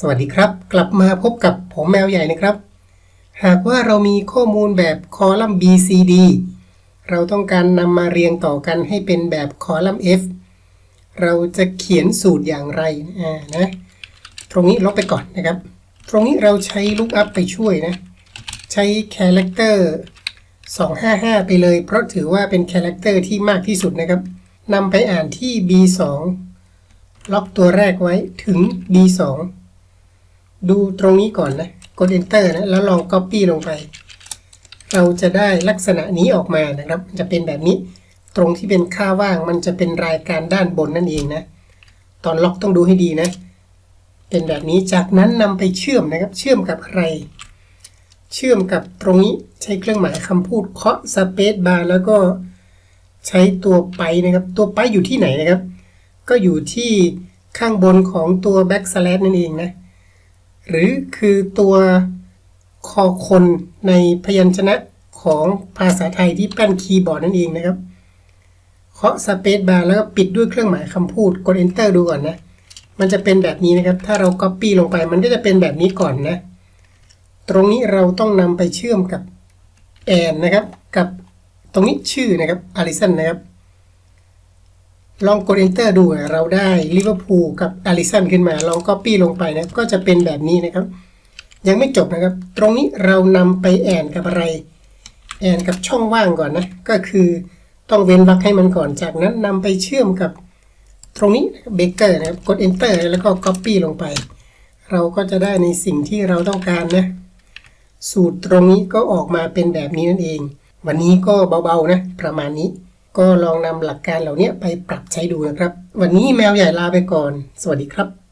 สวัสดีครับ กลับมาพบกับผมแมวใหญ่นะครับ หากว่าเรามีข้อมูลแบบคอลัมน์ BCD เราต้องการนำมาเรียงต่อกันให้เป็นแบบคอลัมน์ F เราจะเขียนสูตรอย่างไรอ่านะ ตรงนี้ลบไปก่อนนะครับ ตรงนี้เราใช้ lookup ไปช่วยนะ ใช้ character 255 ไปเลย เพราะถือว่าเป็น character ที่มากที่สุดนะครับนำไปอ่านที่ B2 ล็อกตัวแรกไว้ถึง B2 ดูตรงนี้ก่อนนะ กด enter นะ แล้วลอง copy ลงไป เราจะได้ลักษณะนี้ออกมานะครับจะเป็นแบบนี้ ตรงที่เป็นค่าว่างมันจะเป็นรายการด้านบนนั่นเองนะ ตอนล็อกต้องดูให้ดีนะ เป็นแบบนี้ จากนั้นนำไปเชื่อมนะครับ เชื่อมกับอะไร เชื่อมกับตรงนี้ใช้เครื่องหมายคำพูดเคาะ space bar แล้วก็ใช้ตัวไปนะครับ ตัวไปอยู่ที่ไหนนะครับ ก็อยู่ที่ข้างบนของตัว backslash นั่นเองนะ หรือคือตัวคอคนในพยัญชนะของภาษาไทยที่แป้นคีย์บอร์ดนั่นเองนะครับ เคาะ space bar แล้วก็ปิดด้วยเครื่องหมายคำพูด กด enter ดูก่อนนะ มันจะเป็นแบบนี้นะครับ ถ้าเรา copy ลงไปมันก็จะเป็นแบบนี้ก่อนนะ ตรงนี้เราต้องนำไปเชื่อมกับแอนนะครับ กับตรงนี้ชื่อนะครับอาริสันนะครับ ลองกด enter ดูเราได้ลิเวอร์พูลกับอาริสันขึ้นมา ลอง copy ลงไปนะ ก็จะเป็นแบบนี้นะครับ ยังไม่จบนะครับ ตรงนี้เรานำไปแอนกับอะไร แอนกับช่องว่างก่อนนะ ก็คือต้องเว้นวรรคให้มันก่อน จากนั้นนำไปเชื่อมกับตรงนี้เบเกอร์นะครับ กด enter แล้วก็ copy ลงไป เราก็จะได้ในสิ่งที่เราต้องการนะ สูตรตรงนี้ก็ออกมาเป็นแบบนี้นั่นเอง วันนี้ก็เบาๆนะ ประมาณนี้ ก็ลองนำหลักการเหล่านี้ไปปรับใช้ดูนะครับ วันนี้แมวใหญ่ลาไปก่อน สวัสดีครับ